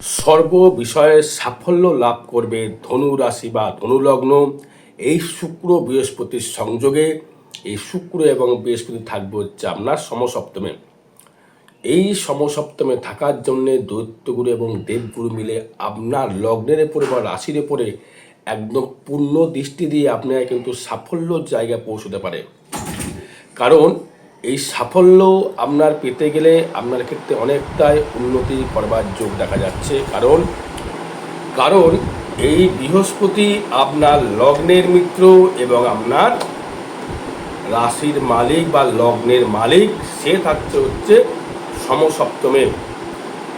সর্ব বিষয়ে সাফল্য লাভ করবে ধনু রাশি বা ধনুলগ্ন। এই শুক্র বৃহস্পতির সংযোগে এই শুক্র এবং বৃহস্পতি থাকবে হচ্ছে আপনার সমসপ্তমে। এই সমসপ্তমে থাকার জন্যে দৈত্যগুরু এবং দেবগুরু মিলে আপনার লগ্নের উপরে বা রাশির উপরে একদম পূর্ণ দৃষ্টি দিয়ে আপনারা কিন্তু সাফল্যর জায়গায় পৌঁছতে পারে। কারণ এই সাফল্য আপনার পেতে গেলে আপনার ক্ষেত্রে অনেকটাই উন্নতি করবার যোগ দেখা যাচ্ছে। কারণ কারণ এই বৃহস্পতি আপনার লগ্নের মিত্র এবং আপনার রাশির মালিক বা লগ্নের মালিক, সে থাকছে হচ্ছে সমসপ্তমে।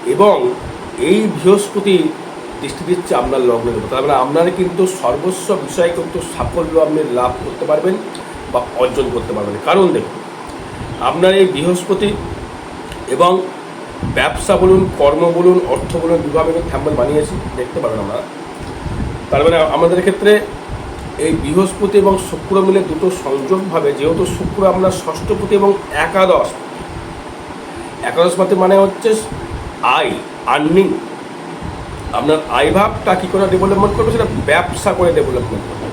এবং এই বৃহস্পতি দৃষ্টি দিচ্ছে আপনার লগ্নের উপর। তার মানে আপনারা কিন্তু সর্বস্ব বিষয়ে কিন্তু সাফল্য আপনি লাভ করতে পারবেন বা অর্জন করতে পারবেন। কারণ দেখুন আপনার এই বৃহস্পতি এবং ব্যবসা বলুন, কর্ম বলুন, অর্থ বলুন বিভাগে থ্যাম্বল বানিয়েছি দেখতে পারেন আমরা। তার মানে আমাদের ক্ষেত্রে এই বৃহস্পতি এবং শুক্র মিলে দুটো সংযোগভাবে যেহেতু শুক্র আপনার ষষ্ঠপতি এবং একাদশ। একাদশ মাতে মানে হচ্ছে আয় আর্নিং আপনার আয় ভাবটা কী করে ডেভেলপমেন্ট করবে সেটা ব্যবসা করে ডেভেলপমেন্ট করবে।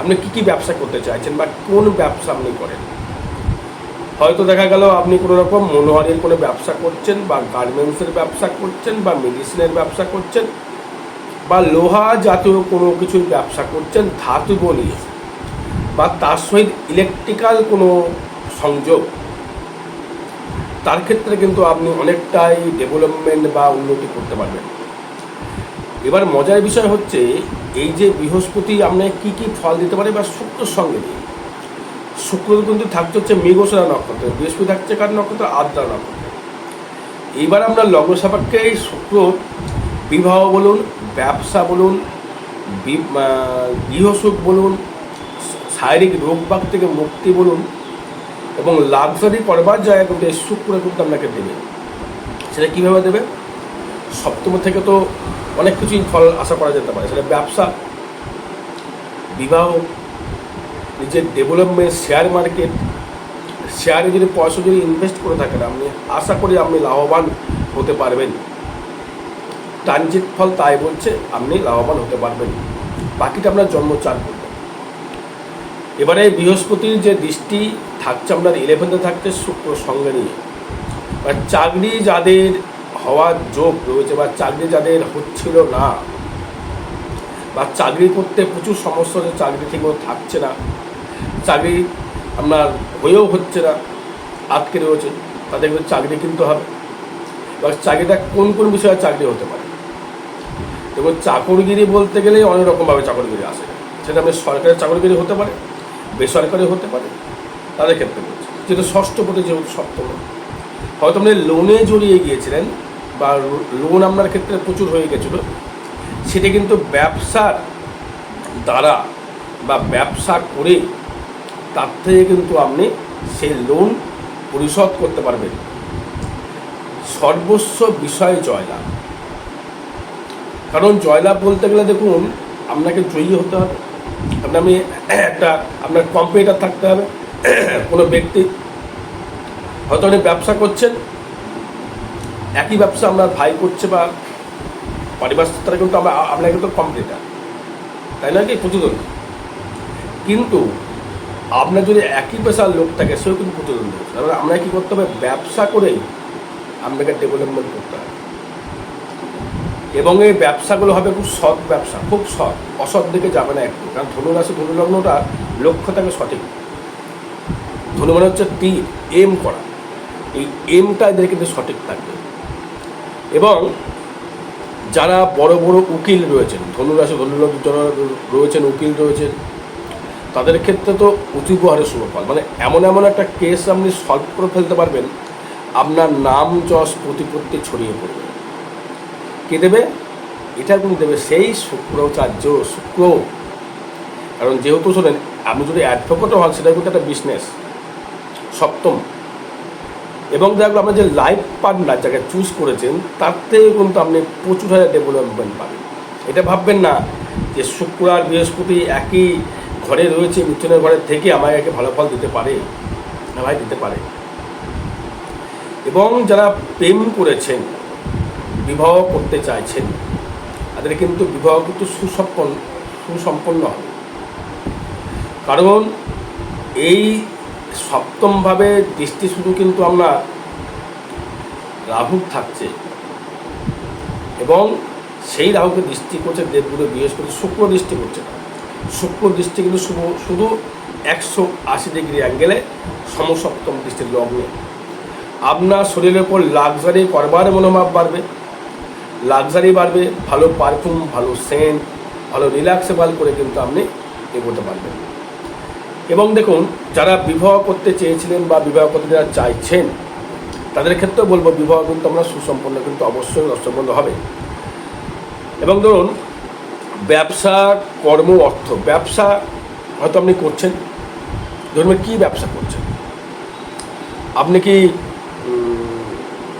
আপনি কী কী ব্যবসা করতে চাইছেন বা কোন ব্যবসা আপনি করেন? হয়তো দেখা গেল আপনি কোনো রকম মনোহারির কোনো ব্যবসা করছেন বা গার্মেন্টসের ব্যবসা করছেন বা মেডিসিনের ব্যবসা করছেন বা লোহা জাতীয় কোনো কিছুর ব্যবসা করছেন, ধাতু নিয়ে বা তার সহিত ইলেকট্রিক্যাল কোনো সংযোগ, তার ক্ষেত্রে কিন্তু আপনি অনেকটাই ডেভেলপমেন্ট বা উন্নতি করতে পারবেন। এবার মজার বিষয় হচ্ছে, এই যে বৃহস্পতি, আপনাকে কী কী ফল দিতে পারে বা শুক্রর সঙ্গে দিয়ে শুক্র কিন্তু থাকছে হচ্ছে মৃগশিরা নক্ষত্র, বৃহস্পতি থাকছে কার নক্ষত্র? আদ্রা নক্ষত্র। এইবার আমরা লগ্ন সাপেক্ষে এই শুক্র বিবাহ বলুন, ব্যবসা বলুন গৃহসুখ বলুন, শারীরিক রোগবাগ থেকে মুক্তি বলুন, এবং লাক্সারি করবার জায়গা কিন্তু এই শুক্র কিন্তু আপনাকে দেবে। সেটা কীভাবে দেবে? সপ্তম থেকে তো অনেক কিছুই ফল আশা করা যেতে পারে। সেটা ব্যবসা, বিবাহ নিজের ডেভেলপমেন্ট শেয়ার মার্কেট শেয়ারে যদি পয়সা যদি ইনভেস্ট করে থাকেন, আপনি আশা করি আপনি লাভবান হতে পারবেন। ট্রানজিট ফল তাই বলছে, আপনি লাভবান হতে পারবেন। বাকিটা আপনার জন্ম চার করবেন এবারে বৃহস্পতির যে দৃষ্টি থাকছে আপনার ইলেভেন্থে থাকছে শুক্র সঙ্গে নিয়ে। বা চাকরি যাদের হওয়ার যোগ রয়েছে বা চাকরি যাদের হচ্ছিল না বা চাকরি করতে প্রচুর সমস্যা হচ্ছে, চাকরি ঠিকমতো থাকছে না। চাকরি আপনার হয়েও হচ্ছে না, আটকে রয়েছে, তাদের কিন্তু চাকরি কিনতে হবে। এবার চাকরিটা কোন কোন বিষয়ে চাকরি হতে পারে? দেখুন, চাকরগিরি বলতে গেলে অনেক রকমভাবে চাকরগিরি আসে। সেটা আপনি সরকারি চাকরগিরি হতে পারে, বেসরকারি হতে পারে, তাদের ক্ষেত্রে বলছি। যেহেতু ষষ্ঠ পদে যেহেতু সপ্তম। হয়তো আপনি লোনে জড়িয়ে গিয়েছিলেন বা লোন আপনার ক্ষেত্রে প্রচুর হয়ে গেছিল সেটা কিন্তু ব্যবসার দ্বারা বা ব্যবসা করে তার থেকে কিন্তু আপনি সেই লোন পরিশোধ করতে পারবেন। সর্বস্ব বিষয় জয়লাভ। কারণ জয়লাভ বলতে গেলে দেখুন, আপনাকে জয়ী হতে হবে। আপনার আমি একটা, আপনার কম্পিউটার থাকতে হবে, কোনো ব্যক্তি। হয়তো আপনি ব্যবসা করছেন, একই ব্যবসা আপনার ভাই করছে বা স্তরে কিন্তু আমরা আপনার কিন্তু কম্পিউটার তাই না কি? প্রতিদ্বন্দ্বী কিন্তু আপনার যদি একই পেশার লোক থাকে, সেও কিন্তু প্রতিদ্বন্দ্বী তারপরে আমরা কী করতে হবে? ব্যবসা করেই আপনাকে ডেভেলপমেন্ট করতে হবে। এবং এই ব্যবসাগুলো হবে খুব সৎ ব্যবসা, খুব সৎ। অসৎ দিকে যাবে না একটু। কারণ ধনুরাশি ধনুলগ্নটা লক্ষ্য থাকে সঠিক। ধনু মানে হচ্ছে তীর এম করা। এই এমটা এদের কিন্তু সঠিক থাকবে। এবং যারা বড় বড় উকিল রয়েছেন, ধনুরাশি, ধনুলগ্ন যারা রয়েছেন, উকিল রয়েছেন, তাদের ক্ষেত্রে তো উঁচু হারে শুভফল মানে এমন এমন একটা কেস আপনি সলভ করে ফেলতে পারবেন, আপনার নাম যশ প্রতিপত্তি ছড়িয়ে পড়বে। কে দেবে? এটা কিন্তু দেবে? সেই শুক্রাচার্য, শুক্র। কারণ যেহেতু শোনেন আপনি যদি অ্যাডভোকেটও হন, সেটা কিন্তু একটা বিজনেস সপ্তম। এবং দেখল আপনার যে লাইফ পার্টনার যাকে চুজ করেছেন, তার থেকে কিন্তু আপনি প্রচুর হাজার ডেভেলপমেন্ট পাবেন। এটা ভাববেন না যে শুক্র আর বৃহস্পতি একই ঘরে রয়েছে, মিথুনের ঘরের থেকে আমায় একে ভালো ফল দিতে পারে ভাই, দিতে পারে। এবং যারা প্রেম করেছেন, বিবাহ করতে চাইছেন, তাদের কিন্তু বিবাহ কিন্তু সুসম্পন্ন সুসম্পন্ন হবে। কারণ এই সপ্তমভাবে দৃষ্টি শুধু কিন্তু আমরা রাহু থাকছে। এবং সেই রাহুকে দৃষ্টি করছে দেবগুরু বৃহস্পতি, শুক্র দৃষ্টি করছে না। শুক্র দৃষ্টি কিন্তু শুধু একশো আশি ডিগ্রি অ্যাঙ্গেলে সমসপ্তম দৃষ্টির লগ্নে। আপনার শরীরের উপর লাক্সারি করবার মনোভাব বাড়বে। লাক্সারি বাড়বে, ভালো পারফিউম ভালো সেন্ট ভালো রিল্যাক্সেবল করে কিন্তু আপনি এগোতে পারবেন। এবং দেখুন, যারা বিবাহ করতে চেয়েছিলেন বা বিবাহ করতে যারা চাইছেন তাদের ক্ষেত্রেও বলব, বিবাহ কিন্তু আমরা সুসম্পন্ন, কিন্তু অবশ্যই রসম্পন্ন হবে। এবং ধরুন, ব্যবসা, কর্ম, অর্থ, ব্যবসা হয়তো আপনি করছেন। ধরুন কী ব্যবসা করছেন? আপনি কি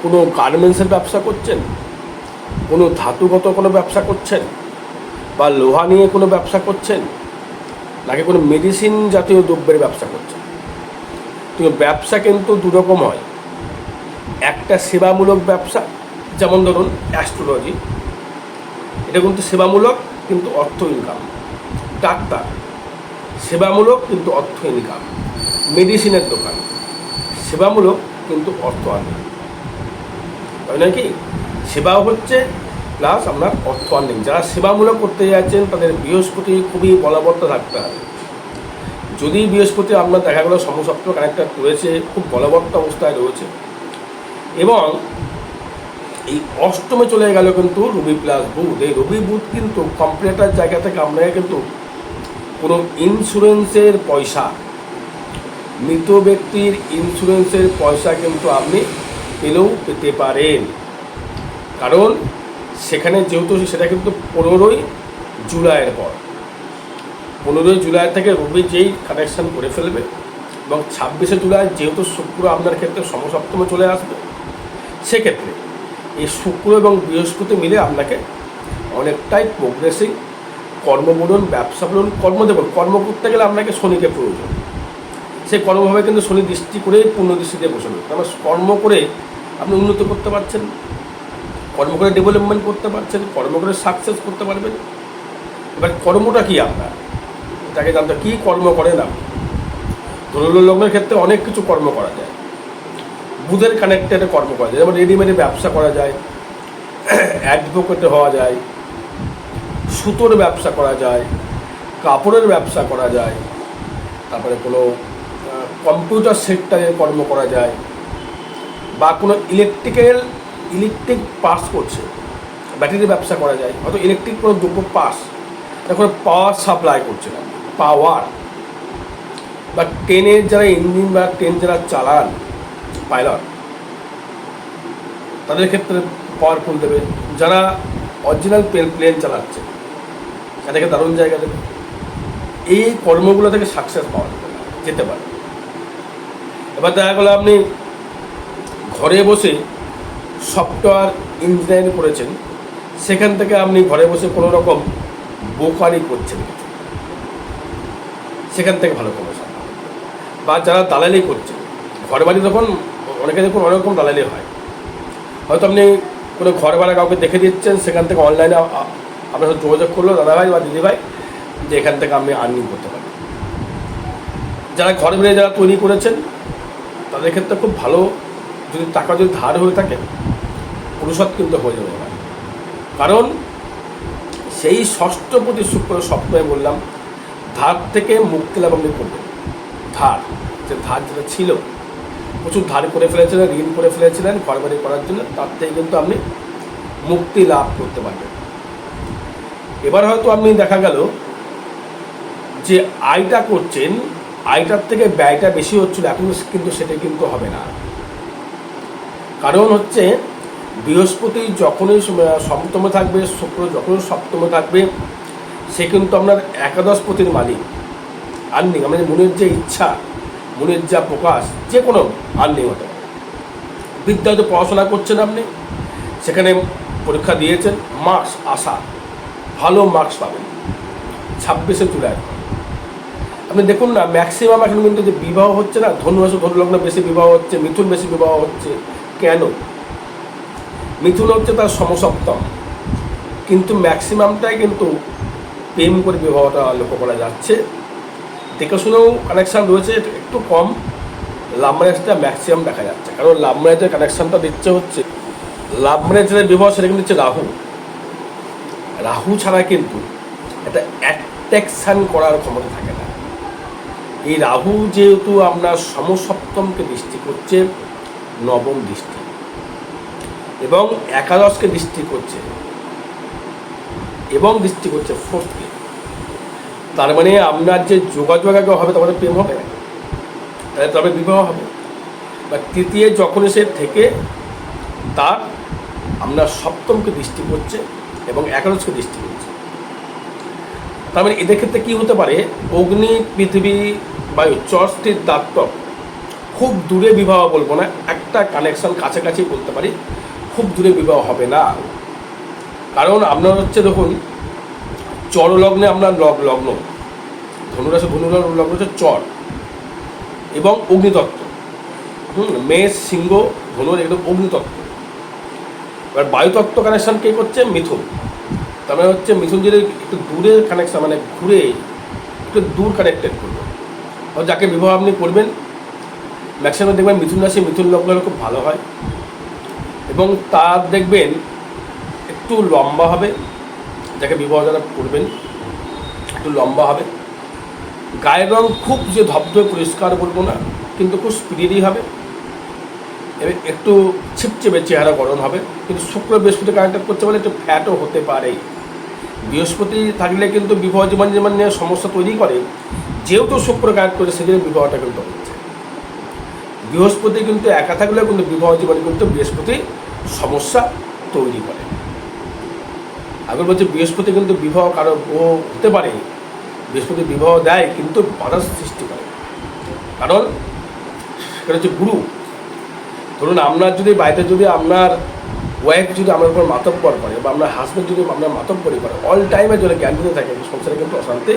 কোনো গার্মেন্টসের ব্যবসা করছেন? কোনো ধাতুগত কোনো ব্যবসা করছেন? বা লোহা নিয়ে কোনো ব্যবসা করছেন? নাকি কোনো মেডিসিন জাতীয় দ্রব্যের ব্যবসা করছেন? তো ব্যবসা কিন্তু দুরকম হয়। একটা সেবামূলক ব্যবসা, যেমন ধরুন অ্যাস্ট্রোলজি এটা কিন্তু সেবামূলক কিন্তু অর্থ ইনকাম ডাক্তার, সেবামূলক কিন্তু অর্থ ইনকাম মেডিসিনের দোকান, সেবামূলক কিন্তু অর্থ আর্নিং তাই নয় কি? সেবাও হচ্ছে প্লাস আপনার অর্থ আর্নিং যারা সেবামূলক করতে যাচ্ছেন, তাদের বৃহস্পতি খুবই বলবত্ত থাকতে হবে। যদি বৃহস্পতি আপনার দেখা গেলো সমসপ্ত কানেক্টার রয়েছে, খুব বলবত্ত অবস্থায় রয়েছে এবং এই অষ্টমে চলে গেল কিন্তু রবি প্লাস বুধ। এই রবি বুধ কিন্তু কম্পিউটার জায়গা থেকে আপনাকে কিন্তু কোনো ইন্স্যুরেন্সের পয়সা, মৃত ব্যক্তির ইন্স্যুরেন্সের পয়সা কিন্তু আপনি পেলেও পেতে পারেন। কারণ সেখানে যেহেতু সেটা কিন্তু পনেরোই জুলাইয়ের পর। পনেরোই জুলাই থেকে রবি যেই কানেকশান করে ফেলবে এবং ছাব্বিশে জুলাই যেহেতু শুক্র আপনার ক্ষেত্রে সমসপ্তমে চলে আসবে সেক্ষেত্রে এই শুক্র এবং বৃহস্পতি মিলে আপনাকে অনেকটাই প্রোগ্রেসিং কর্ম বলুন ব্যবসা বলুন কর্ম দেখুন, কর্ম করতে গেলে আপনাকে শনিকে প্রয়োজন। সেই কর্মভাবে কিন্তু শনি দৃষ্টি করেই পূর্ণ দৃষ্টিতে বসে রয়েছে। আমার কর্ম করে আপনি উন্নত করতে পারছেন, কর্ম করে ডেভেলপমেন্ট করতে পারছেন, কর্ম করে সাকসেস করতে পারবেন। এবার কর্মটা কি আপনার? এটাকে জানতে কী কর্ম করেন আপনি? ধনুর লগ্নের ক্ষেত্রে অনেক কিছু কর্ম করা যায়। বুধের কানেক্টেডে কর্ম করা যায়। যেমন রেডিমেডে ব্যবসা করা যায় অ্যাডভোকেটে হওয়া যায়, সুতোর ব্যবসা করা যায়, কাপড়ের ব্যবসা করা যায়, তারপরে কোনো কম্পিউটার সেক্টরে কর্ম করা যায়, বা কোনো ইলেকট্রিক্যাল ইলেকট্রিক পাস করছে ব্যাটারির ব্যবসা করা যায় হয়তো ইলেকট্রিক কোনো দ্রব্য পাস কোনো পাওয়ার সাপ্লাই করছে না পাওয়ার বা ট্রেনের যারা ইঞ্জিন বা ট্রেন যারা চালান পাইলট। তাদের ক্ষেত্রে পাওয়ার পাওয়ারফুল দেবে। যারা অরিজিনাল প্লেন চালাচ্ছে তাদেরকে দারুণ জায়গা দেবে। এই কর্মগুলো থেকে সাকসেস পাওয়া যেতে পারে এবার দেখা গেলো আপনি ঘরে বসে সফটওয়্যার ইঞ্জিনিয়ারিং করেছেন, সেখান থেকে আপনি ঘরে বসে কোনো রকম বোকারি করছেন। সেখান থেকে ভালো কমিশন বা যারা দালালি করছে ঘর বাড়ি তখন অনেকে দেখুন অনেক রকম দালালি হয়। হয়তো আপনি কোনো ঘর ভাড়া কাউকে দেখে দিচ্ছেন, সেখান থেকে অনলাইনে আপনার সাথে যোগাযোগ করল দাদাভাই বা দিদিভাই যে এখান থেকে আমি আর্নিং করতে পারি। যারা ঘর বেড়ে যারা তৈরি করেছেন, তাদের ক্ষেত্রে খুব ভালো যদি টাকা যদি ধার হয়ে থাকে, পুরুষত্ব কিন্তু হয়ে যাবে না কারণ সেই ষষ্ঠ প্রতি শুক্র সপ্তাহে বললাম, ধার থেকে মুক্তি লাভ আপনি করবেন। ধার, যে ধার যেটা ছিল প্রচুর ধার করে ফেলেছিলেন, ঋণ করে ফেলেছিলেন ঘর বাড়ি করার জন্য, তার থেকে কিন্তু আপনি মুক্তি লাভ করতে পারবেন। এবার হয়তো আপনি দেখা গেল যে আয়টা করছেন, আয়টার থেকে ব্যয়টা বেশি হচ্ছিল, এখন কিন্তু সেটা কিন্তু হবে না। কারণ হচ্ছে বৃহস্পতি যখনই সপ্তমে থাকবে, শুক্র যখনই সপ্তমে থাকবে, সে কিন্তু আপনার একাদশ পতির মালিক। আর্নিং আমাদের মনের যে ইচ্ছা মনের যা প্রকাশ, যে কোনো আর্নিং হতে পারে বিদ্যাতে পড়াশোনা করছেন আপনি। সেখানে পরীক্ষা দিয়েছেন মার্কস আশা ভালো মার্কস পাবেন। ছাব্বিশে জুলাই। আপনি দেখুন না ম্যাক্সিমাম এখন কিন্তু যে বিবাহ হচ্ছে না, ধনু রাশি ধনু লগ্ন বেশি বিবাহ হচ্ছে, মিথুন বেশি বিবাহ হচ্ছে, কেন? মিথুন হচ্ছে তার সমসপ্তম। কিন্তু ম্যাক্সিমামটাই কিন্তু প্রেম করে বিবাহটা লক্ষ্য করা যাচ্ছে। দেখে শুনেও কানেকশান রয়েছে, একটু কম। লাভ ম্যারেজটা ম্যাক্সিমাম দেখা যাচ্ছে। কারণ লাভ ম্যারেজের কানেকশানটা দিচ্ছে হচ্ছে লাভ ম্যারেজের বিবাহ সেটা কিন্তু হচ্ছে রাহু। রাহু ছাড়া কিন্তু একটা অ্যাট্রাকশান করার ক্ষমতা থাকে না। এই রাহু যেহেতু আপনার সমসপ্তমকে দৃষ্টি করছে, নবম দৃষ্টি। এবং একাদশকে দৃষ্টি করছে, এবং দৃষ্টি করছে ফোর্থকে তার মানে আপনার যে যোগাযোগ আগে হবে তোমাদের প্রেম হবে? তাহলে তবে বিবাহ হবে। বা তৃতীয়, যখন সে থেকে তার আপনার সপ্তমকে দৃষ্টি করছে এবং একাদশকে দৃষ্টি করছে। তার মানে এদের ক্ষেত্রে কী হতে পারে? অগ্নি, পৃথিবী বায়ু চর্চটির দাত্তক খুব দূরে বিবাহ বলব না, একটা কানেকশন কাছাকাছি বলতে পারি, খুব দূরে বিবাহ হবে না। কারণ আপনার হচ্ছে দেখুন চর লগ্নে আপনার লগ লগ্ন। ধনুরাশি ধনুর লগ্ন হচ্ছে চর এবং অগ্নিতত্ত্ব। হুম, মেষ, সিংহ, ধনুর একদম অগ্নিতত্ত্ব। এবার বায়ুতত্ত্ব কানেকশন কে করছে? মিথুন। তার মানে হচ্ছে মিথুন যদি একটু দূরে কানেকশন মানে ঘুরে একটু দূর কানেক্টেড করবে। যাকে বিবাহ আপনি করবেন ম্যাক্সিমাম দেখবেন মিথুন রাশি, মিথুন লগ্ন খুব ভালো হয়। এবং তার দেখবেন একটু লম্বা হবে। যাকে বিবাহ যারা করবেন, একটু লম্বা হবে। গায়ের রং খুব যে ধবধবে পরিষ্কার বলব না, কিন্তু খুব স্পিরিডই হবে। একটু ছিপচেপে চেহারা গরম হবে, কিন্তু শুক্র বৃহস্পতি কানেক্টেড করতে পারলে একটু ফ্যাটও হতে পারে। বৃহস্পতি থাকলে কিন্তু বিবাহ জীবন জীবন নিয়ে সমস্যা তৈরি করে, যেহেতু শুক্র কানেক্ট করে সেদিন বিবাহটা কিন্তু হচ্ছে। বৃহস্পতি কিন্তু একা থাকলেও কিন্তু বিবাহ জীবনে কিন্তু বৃহস্পতি সমস্যা তৈরি করে। আগের বলছে বৃহস্পতি কিন্তু বিবাহ কারও ও হতে পারে। বৃহস্পতি বিবাহ দেয় কিন্তু বাধার সৃষ্টি করে। কারণ সেটা হচ্ছে গুরু। ধরুন আপনার যদি বাড়িতে যদি আপনার ওয়াইফ যদি আমার উপর মাতব্বর করে বা আপনার হাজব্যান্ড যদি আপনার মাতব্বরি করে অল টাইমে যদি জ্ঞান দিতে থাকে সংসারে কিন্তু অশান্তি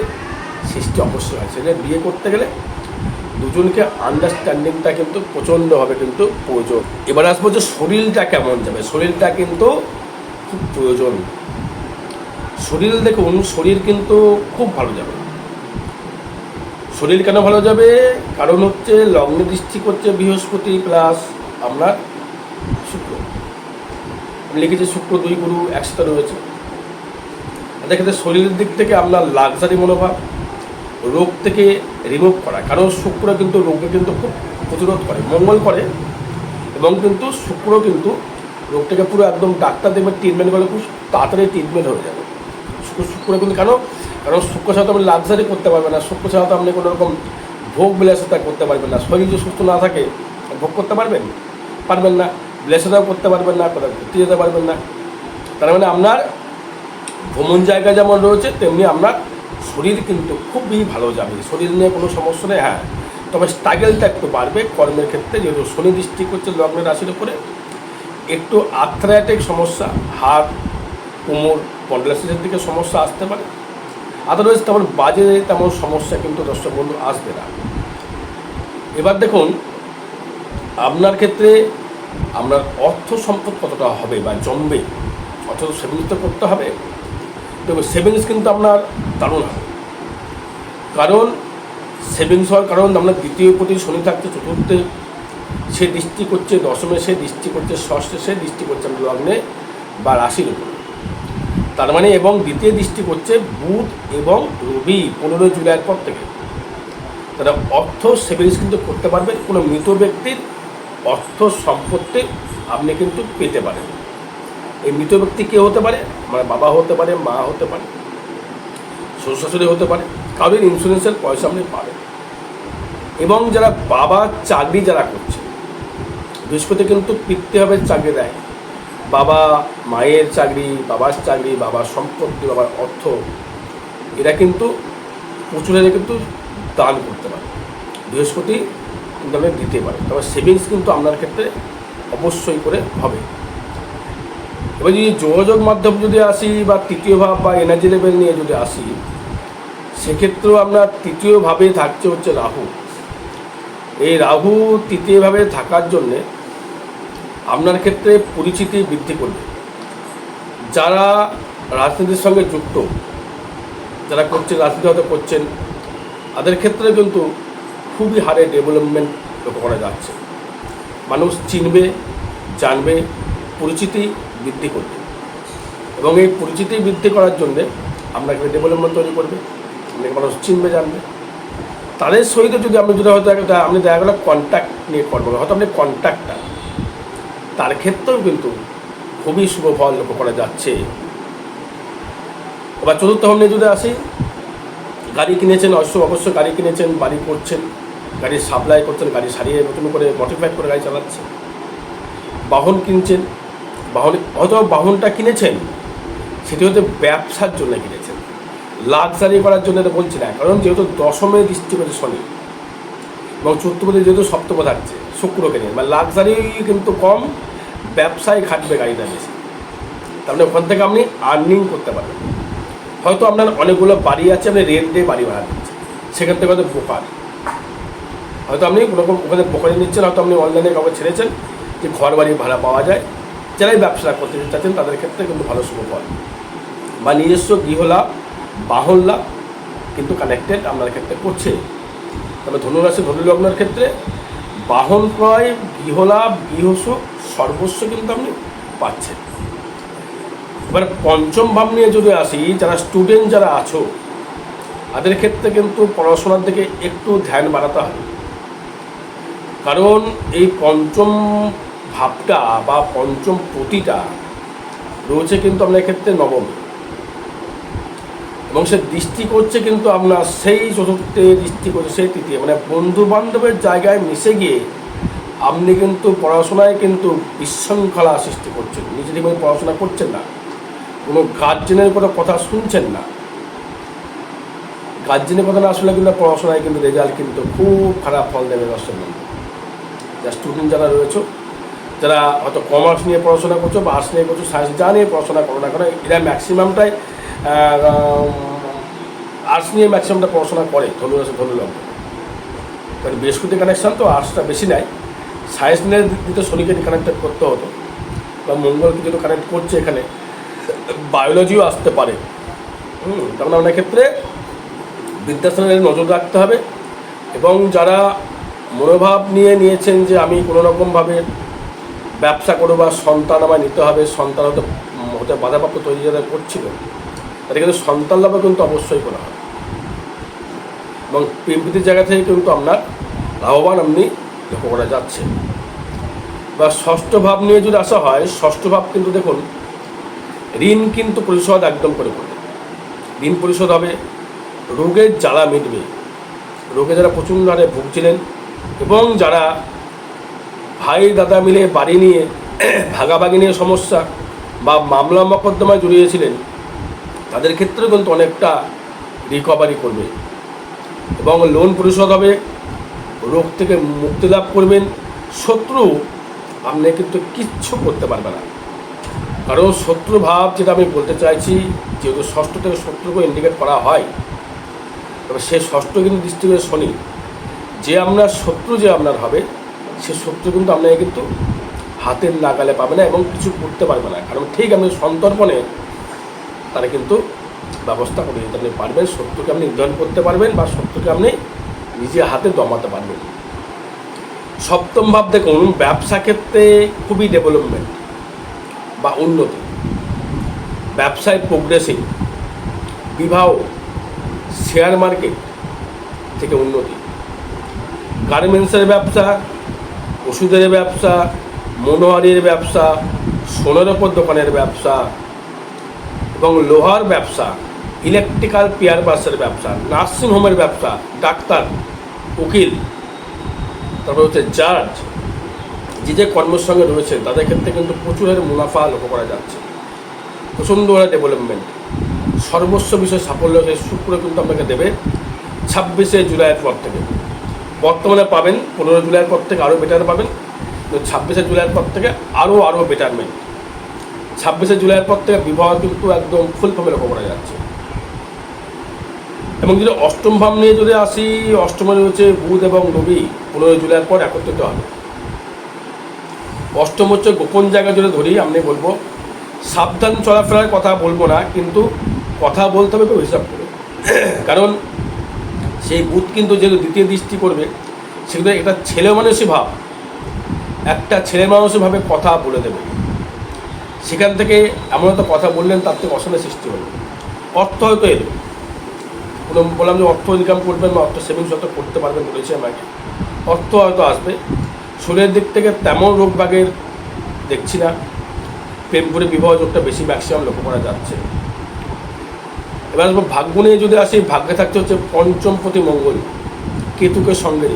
সৃষ্টি অবশ্যই হয়। সেটা বিয়ে করতে গেলে দুজনকে আন্ডারস্ট্যান্ডিংটা কিন্তু প্রচণ্ডভাবে কিন্তু প্রয়োজন। এবার আসব যে শরীরটা কেমন যাবে। শরীরটা কিন্তু খুব প্রয়োজন। শরীর দেখুন, শরীর কিন্তু খুব ভালো যাবে। শরীর কেন ভালো যাবে? কারণ হচ্ছে লগ্নে দৃষ্টি করছে বৃহস্পতি প্লাস আপনার শুক্র। আমি লিখেছি শুক্র, দুই গুরু একসাথে রয়েছে। দেখেছে শরীরের দিক থেকে আপনার লাক্সারি মনোভাব, রোগ থেকে রিমুভ করা। কারণ শুক্র কিন্তু রোগকে কিন্তু খুব প্রতিরোধ করে, মঙ্গল করে। এবং কিন্তু শুক্র কিন্তু রোগটাকে পুরো একদম ডাক্তার দেখবে ট্রিটমেন্ট করলে খুব তাড়াতাড়ি ট্রিটমেন্ট হয়ে যাবে। শুক্র কিন্তু কেন? কারণ শুক্র ছাড়া তো আপনি লাক্সারি করতে পারবেন না। শুক্র ছাড়া তো আপনি কোনো রকম ভোগ বিলাসিতা করতে পারবেন না। শরীর যদি সুস্থ না থাকে, ভোগ করতে পারবেন? পারবেন না। বিলাসিতাও করতে পারবেন না, কোথাও ঘুরতে যেতে পারবেন না। তার মানে আপনার ভ্রমণ জায়গা যেমন রয়েছে, তেমনি আপনার শরীর কিন্তু খুবই ভালো যাবে। শরীর নিয়ে কোনো সমস্যা নেই হ্যাঁ। তবে স্ট্রাগেলটা একটু বাড়বে কর্মের ক্ষেত্রে। যেহেতু শনি দৃষ্টি করছে লগ্নের রাশির উপরে, একটু আর্থ্রাইটিক সমস্যা, হাত, কোমর কন্ডালাসিসের দিকে সমস্যা আসতে পারে। আদারওয়াইজ তেমন বাজে, তেমন সমস্যা কিন্তু দর্শক বন্ধু আসবে না। এবার দেখুন, আপনার ক্ষেত্রে আপনার অর্থ সম্পদ কতটা হবে বা জমবে? অর্থ সেভিংস তো করতে হবে। তবে সেভিংস কিন্তু আপনার দারুণ হবে। কারণ সেভিংস হওয়ার কারণ আপনার দ্বিতীয় প্রতি শনি থাকছে, চতুর্থে সে দৃষ্টি করছে, দশমে সে দৃষ্টি করছে, ষষ্ঠে সে দৃষ্টি করছে লগ্নে বা রাশির উপরে। তার মানে এবং দ্বিতীয় দৃষ্টি করছে বুধ এবং রবি, পনেরোই জুলাইয়ের পর থেকে। তারা অর্থ সেভিংস কিন্তু করতে পারবেন কোনো মৃত ব্যক্তির অর্থ সম্পত্তি আপনি কিন্তু পেতে পারেন। এই মৃত ব্যক্তি কে হতে পারে? মানে বাবা হতে পারে, মা হতে পারে শ্বশুর হতে পারে, কারোর ইন্স্যুরেন্সের পয়সা আপনি পাবেন। এবং যারা বাবা, চাকরি যারা করছে, বৃহস্পতি কিন্তু পিতৃভাবে চাকরি দেয়। বাবা মায়ের চাকরি, বাবার চাকরি, বাবার সম্পত্তি, বাবার অর্থ এরা কিন্তু প্রচুর কিন্তু দান করতে পারে। বৃহস্পতি কিন্তু আপনাকে দিতে পারে। তবে সেভিংস কিন্তু আপনার ক্ষেত্রে অবশ্যই করে হবে। এবার যদি যোগাযোগ মাধ্যম যদি আসি বা তৃতীয় ভাব বা এনার্জি লেভেল নিয়ে যদি আসি, সেক্ষেত্রেও আপনার তৃতীয়ভাবে থাকছে হচ্ছে রাহু। এই রাহু তৃতীয়ভাবে থাকার জন্যে আপনার ক্ষেত্রে পরিচিতি বৃদ্ধি করবে। যারা রাজনীতির সঙ্গে যুক্ত, যারা করছেন রাজনীতি হয়তো করছেন, তাদের ক্ষেত্রে কিন্তু খুবই হারে ডেভেলপমেন্ট লক্ষ্য করা যাচ্ছে। মানুষ চিনবে, জানবে, পরিচিতি বৃদ্ধি করবে। এবং এই পরিচিতি বৃদ্ধি করার জন্যে আপনাকে ডেভেলপমেন্ট তৈরি করবে আপনাকে মানুষ চিনবে, জানবে। তাদের সহিত যদি আপনি যদি হয়তো আপনি দেখা গেলো কন্ট্যাক্ট নিয়ে করবেন হয়তো আপনি কন্ট্যাক্টটা তার ক্ষেত্রেও কিন্তু খুবই শুভ ফল লক্ষ্য করা যাচ্ছে। এবার চতুর্থ নিয়ে যদি আসি, গাড়ি কিনেছেন, অবশ্য অবশ্য গাড়ি কিনেছেন, বাড়ি করছেন, গাড়ি সাপ্লাই করছেন, গাড়ি সারিয়ে নতুন করে মডিফাই করে গাড়ি চালাচ্ছেন। বাহন কিনছেন, বাহন, হয়তো বাহনটা কিনেছেন, সেটি হয়তো ব্যবসার জন্য কিনেছেন। লাক্সারি করার জন্য এটা বলছি না, কারণ যেহেতু দশমে দৃষ্টি শনি, এবং চতুর্থপতি যেহেতু সপ্তম থাকছে শুক্রকে নিয়ে। মানে লাক্সারি কিন্তু কম, ব্যবসায় খাটবে গাড়িটা বেশি। তার মানে ওখান থেকে আপনি আর্নিং করতে পারবেন। হয়তো আপনার অনেকগুলো বাড়ি আছে, আপনি রেন্ট দিয়ে বাড়ি ভাড়া দিচ্ছেন। সেখান থেকে হয়তো বোকার হয়তো আপনি কোনোরকম ওখানে বোকারি নিচ্ছেন, হয়তো আপনি অনলাইনে কাউকে ছেড়েছেন, যে ঘর বাড়ি ভাড়া পাওয়া যায়। যারাই ব্যবসা করতে চাচ্ছেন, তাদের ক্ষেত্রে কিন্তু ভালো শুভ ফল। বা নিজস্ব গৃহলাভ বাহন লাভ কিন্তু কানেক্টেড আপনার ক্ষেত্রে করছে। তবে ধনুরাশি, ধনুলগ্নের ক্ষেত্রে বাহন ক্রয়, গৃহলাভ, গৃহসুখ, সর্বস্ব কিন্তু আপনি পাচ্ছেন। এবার পঞ্চম ভাব নিয়ে যদি আসি, যারা স্টুডেন্ট যারা আছো, তাদের ক্ষেত্রে কিন্তু পড়াশোনার দিকে একটু ধ্যান বাড়াতে হবে। কারণ এই পঞ্চম ভাবটা বা পঞ্চম প্রতিটা রয়েছে কিন্তু আপনার ক্ষেত্রে নবম। এবং সে দৃষ্টি করছে কিন্তু আপনার সেই চতুর্থে দৃষ্টি করছে সেই তৃতীয়। মানে বন্ধু বান্ধবের জায়গায় মিশে গিয়ে আপনি কিন্তু পড়াশোনায় কিন্তু বিশৃঙ্খলা সৃষ্টি করছেন। নিজে থেকে পড়াশোনা করছেন না, কোনো গার্জেনের কোনো কথা শুনছেন না গার্জেনের কথা না শুনলে কিন্তু পড়াশোনায় কিন্তু রেজাল্ট কিন্তু খুব খারাপ ফল দেবে দর্শক বন্ধু যা স্টুডেন্ট যারা রয়েছে, যারা হয়তো কমার্স নিয়ে পড়াশোনা করছ, বা আর্টস নিয়ে করছ সায়েন্স যা নিয়ে পড়াশোনা করো না কেন, এরা ম্যাক্সিমামটাই আর্টস নিয়ে ম্যাক্সিমামটা পড়াশোনা করে ধনু আছে ধনু লগ্ন কারণ বৃহস্পতি কানেকশান তো আর্টসটা বেশি নেয়। সায়েন্স নিয়ে দিতে শনিকে কানেক্টেড করতে হতো। বা মঙ্গলকে যেহেতু কানেক্ট করছে এখানে। বায়োলজিও আসতে পারে। হুম তখন অনেক ক্ষেত্রে বিদ্যাস্থানের নজর রাখতে হবে। এবং যারা মনোভাব নিয়ে নিয়েছেন যে আমি কোনো রকমভাবে ব্যবসা করব বা সন্তান আমায় নিতে হবে, সন্তান হতে হতে বাধাপ্রাপ্ত তৈরি যারা করছিল তাদের কিন্তু সন্তান লাভও কিন্তু অবশ্যই করা হয়। এবং প্রেমপ্রীতির জায়গা থেকে কিন্তু আপনার লাভবান আপনি লক্ষ্য করা যাচ্ছে। বা ষষ্ঠ ভাব নিয়ে যদি আসা হয়, ষষ্ঠ ভাব কিন্তু দেখুন, ঋণ কিন্তু পরিশোধ একদম করে করবে ঋণ পরিশোধ হবে রোগের জ্বালা মিটবে। রোগে যারা প্রচণ্ড হারে ভুগছিলেন এবং যারা ভাই, দাদা মিলে বাড়ি নিয়ে, ভাগাভাগি নিয়ে সমস্যা বা মামলা মকদ্দমায় জড়িয়েছিলেন তাদের ক্ষেত্রে কিন্তু অনেকটা রিকভারি করবে। এবং লোন পরিশোধ হবে, রোগ থেকে মুক্তি লাভ করবেন, শত্রু আপনি কিন্তু কিচ্ছু করতে পারবে না। কারণ শত্রু ভাব যেটা আমি বলতে চাইছি, যেহেতু ষষ্ঠ থেকে শত্রুকে ইন্ডিকেট করা হয়, তবে সে ষষ্ঠ কিন্তু দৃষ্টিকোণে শনি। যে আপনার শত্রু যে আপনার হবে, সে শত্রু কিন্তু আপনাকে কিন্তু হাতের নাগালে পাবে না এবং কিছু করতে পারবে না। কারণ ঠিক আপনি সন্তর্পণে তারা কিন্তু ব্যবস্থা করে দিতে আপনি পারবেন শত্রুকে আপনি নির্ধারণ করতে পারবেন বা শত্রুকে আপনি নিজে হাতে দমাতে পারবেন। সপ্তম ভাব দেখুন, ব্যবসা ক্ষেত্রে খুবই ডেভেলপমেন্ট বা উন্নতি। ব্যবসায় প্রোগ্রেসিং বিবাহ শেয়ার মার্কেট থেকে উন্নতি। গার্মেন্টসের ব্যবসা, ওষুধের ব্যবসা, মনোহারির ব্যবসা, সোনার ওপর দোকানের ব্যবসা এবং লোহার ব্যবসা ইলেকট্রিক্যাল পেয়ার বাসের ব্যবসা নার্সিংহোমের ব্যবসা, ডাক্তার, উকিল, তারপর হচ্ছে জাজ যে যে কর্মের সঙ্গে রয়েছে, তাদের ক্ষেত্রে কিন্তু প্রচুরের মুনাফা লক্ষ্য করা যাচ্ছে। প্রচণ্ড ডেভেলপমেন্ট সর্বস্ব বিষয়ে সাফল্য শুক্র কিন্তু আপনাকে দেবে ছাব্বিশে জুলাইয়ের পর থেকে। বর্তমানে পাবেন পনেরো জুলাইয়ের পর থেকে আরও বেটার পাবেন। ছাব্বিশে জুলাইয়ের পর থেকে আরও আরও বেটারমেন্ট ছাব্বিশে জুলাইয়ের পর থেকে বিবাহ কিন্তু একদম ফুলভাবে লক্ষ্য করা যাচ্ছে। এবং যদি অষ্টম ভাব নিয়ে যদি আসি, অষ্টমে রয়েছে বুধ এবং রবি, পনেরোই জুলাইয়ের পর একত্রিত হবে। অষ্টম হচ্ছে গোপন জায়গা জুড়ে ধরি, আমি বলব, সাবধান চলাফেরার কথা বলব না, কিন্তু কথা বলতে হবে খুব হিসাব করে। কারণ সেই বুধ কিন্তু যেগুলো দ্বিতীয় দৃষ্টি করবে সেগুলো একটা ছেলে মানুষই ভাব, একটা ছেলে মানুষই ভাবে কথা বলে দেবে। সেখান থেকে এমন একটা কথা বললেন, তার থেকে অশান্তি সৃষ্টি হলো। অর্থ হয়তো এলো। কোনো বললাম যে অর্থ ইনকাম করবেন বা অর্থ সেভিংস হয়তো করতে পারবেন বলেছে আমাকে। অর্থ হয়তো আসবে। শরীরের দিক থেকে তেমন রোগ বাগের দেখছি না। প্রেম করে বিবাহ যোগটা বেশি ম্যাক্সিমাম লক্ষ্য করা যাচ্ছে। এবার ভাগ্য নিয়ে যদি আসি, ভাগ্যে থাকতে হচ্ছে পঞ্চম প্রতি মঙ্গল। কেতুকে সঙ্গে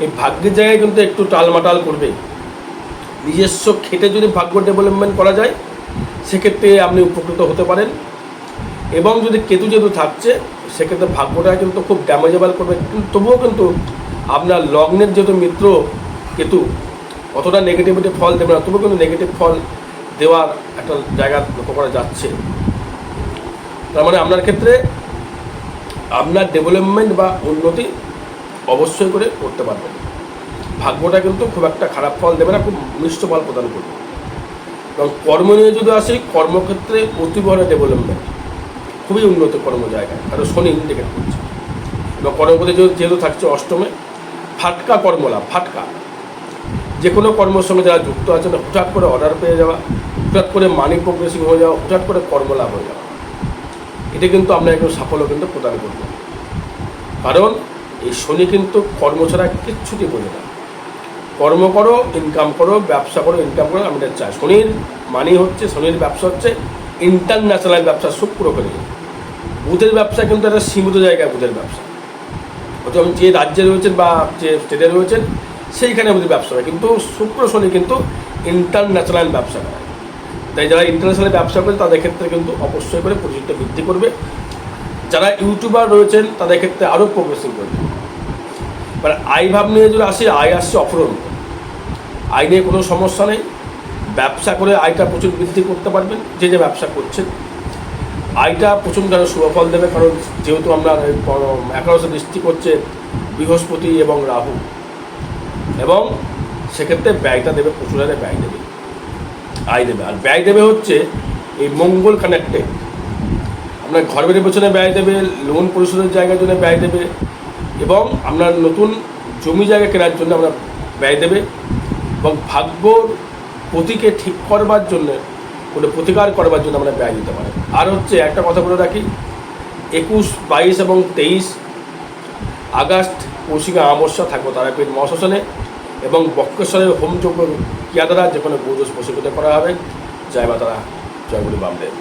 এই ভাগ্যের জায়গায় কিন্তু একটু টালমাটাল করবে। নিজস্ব খেটে যদি ভাগ্য ডেভেলপমেন্ট করা যায়, সেক্ষেত্রে আপনি উপকৃত হতে পারেন। এবং যদি কেতু যেহেতু থাকছে, সেক্ষেত্রে ভাগ্যটা কিন্তু খুব ড্যামেজেবল করবে। তবুও কিন্তু আপনার লগ্নের যেহেতু মিত্র কেতু, অতটা নেগেটিভিটি ফল দেবে না, তবুও কিন্তু নেগেটিভ ফল দেওয়ার একটা জায়গা লক্ষ্য করা যাচ্ছে। তার মানে আপনার ক্ষেত্রে আপনার ডেভেলপমেন্ট বা উন্নতি অবশ্যই করে করতে পারবেন। ভাগ্যটা কিন্তু খুব একটা খারাপ ফল দেবে না, খুব মিষ্ট ফল প্রদান করবে। এবং কর্ম নিয়ে যদি আসি, কর্মক্ষেত্রে অতি বড় ডেভেলপমেন্ট খুবই উন্নত কর্ম জায়গায়, কারণ শনি ইন্ডিকেট করছে। এবং কর্মপতি যেহেতু থাকছে অষ্টমে, ফাটকা কর্মলাভ ফাটকা। যে কোনো কর্মের সঙ্গে যারা যুক্ত আছেন, হঠাৎ করে অর্ডার পেয়ে যাওয়া, হঠাৎ করে মানি প্রোগ্রেসিং হয়ে যাওয়া, হঠাৎ করে কর্মলাভ হয়ে যাওয়া। এটা কিন্তু আপনাকে সাফল্য কিন্তু প্রদান করবে। কারণ এই শনি কিন্তু কর্ম ছাড়া কিচ্ছুটি বোঝে না। কর্ম করো ইনকাম করো, ব্যবসা করো ইনকাম করো, আমি এটা চাই। শনির মানি হচ্ছে, শনির ব্যবসা হচ্ছে ইন্টারন্যাশনাল ব্যবসা শুক্র করে বুধের ব্যবসা কিন্তু একটা সীমিত জায়গায় বুধের ব্যবসা। অথবা যে রাজ্যে রয়েছেন বা যে স্টেটে রয়েছেন, সেইখানে বুধের ব্যবসা হয়। কিন্তু শুক্র, শনি কিন্তু ইন্টারন্যাশনাল ব্যবসা করে। তাই যারা ইন্টারন্যাশনাল ব্যবসা করে, তাদের ক্ষেত্রে কিন্তু অবশ্যই করে পরিচিতি বৃদ্ধি করবে। যারা ইউটিউবার রয়েছেন, তাদের ক্ষেত্রে আরও প্রোগ্রেসিং করবে। এবার আয় ভাব নিয়ে যদি আসি, আয় আসছে অফুরন্ত। আয় নিয়ে কোনো সমস্যা নেই। ব্যবসা করে আয়টা প্রচুর বৃদ্ধি করতে পারবেন, যে যে ব্যবসা করছেন। আয়টা প্রচুর কারণ শুভফল দেবে, কারণ যেহেতু আমরা একাদশে দৃষ্টি করছে বৃহস্পতি এবং রাহু। এবং সেক্ষেত্রে ব্যয়টা দেবে, প্রচুর হারে ব্যয় দেবে, আয় দেবে। আর ব্যয় দেবে হচ্ছে এই মঙ্গল কানেক্টেড আপনার ঘর বাড়ির পেছনে ব্যয় দেবে লোন পরিশোধের জায়গার জন্য ব্যয় দেবে, এবং আপনার নতুন জমি জায়গা কেনার জন্য আমরা ব্যয় দেবে। এবং ভাগ্যর প্রতীকে ঠিক করবার জন্য, কোনো প্রতিকার করবার জন্য আমরা ব্যয় দিতে পারি। আর হচ্ছে একটা কথা বলে রাখি, একুশ, বাইশ এবং তেইশ আগস্ট কৌশিকা অমাবস্যা থাকব তারাপীঠ মহাশ্মশানে এবং বক্রেশ্বরের হোমযজ্ঞ ক্রিয়া দ্বারা যে কোনো গৌরস প্রশিক্ষিত করা হবে। জয় মা তারা জয়গুরু বামদেব।